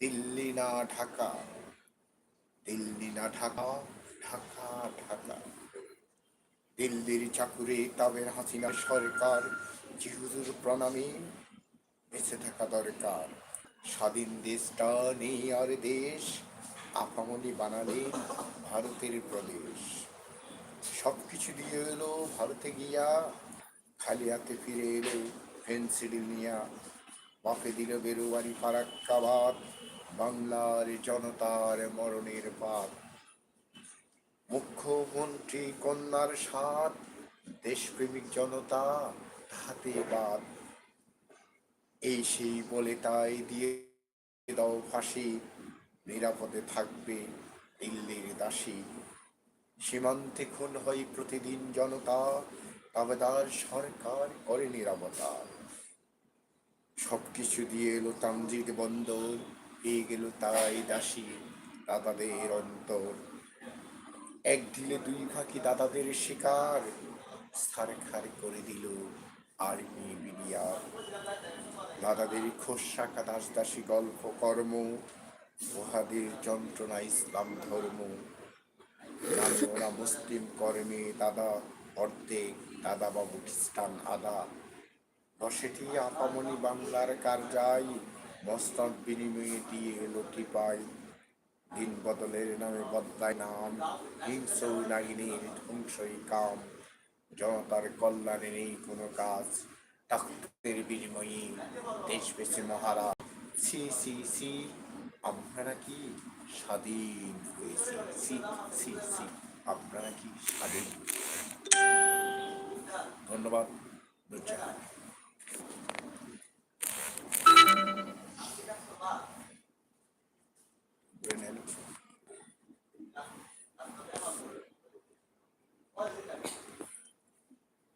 দিল্লি না ঢাকা? দিল্লি না ঢাকা ঢাকা ঢাকা। দিল্লির চাকুরে তাবের হাসিনা সরকার, জিহুদুর প্রণামী, বেঁচে থাকা দরকার। স্বাধীন দেশটা নেই আর দেশ, আপামনি বানালে ভারতের প্রদেশ। সব কিছু দিয়ে এলো ভারতে গিয়া, খালি হাতে ফিরে এলো পেন্সিলনিয়া বাপে দিল বেরুবারি ফারাক্কাবাদ বাংলার জনতার মরণের পাত মুখ্যমন্ত্রী কন্যার সাথ, দেশপ্রেমিক জনতা হাতে বাদ। এই সেই বলে তাই দিয়ে দাও ফাঁসি, নিরাপদে থাকবে দিল্লির দাসী। সীমান্তে খুন হয় প্রতিদিন জনতা, তাবেদার সরকার করে নিরাপত্তা। সবকিছু দিয়ে এলো তামজিদ বন্দর। পেয়ে গেল তাই দাসী, দাদাদের অন্তর। এক ঢিলে দুই ফাঁকি দাদাদের শিকার সারখার করে দিল আর্মি বিলিয়ার। দাদাদের খোসাকা দাস দাসী গল্প, কর্ম, উহাদের যন্ত্রণা ইসলাম ধর্ম। মুসলিম কর্মে দাদা অর্ধেক দাদা বাবু খ্রিস্টান আদা। দশেটি আপামনি বাংলার কারজাই। মস্তক বিনিময়ে দিয়ে লটি পাই দিন বদলের নামে বদলায় নাম। হিংস নাগিনীর ধ্বংসই কাম। জনতার কল্যাণে নেই কোনো কাজ। রক্তের বিনিময়ে দেশ বেছে মহারা সি সি সি। আমরা কি স্বাধীন হয়েছি? সি সি সি। আপনারা কি স্বাধীন? ধন্যবাদ। নুরজাহান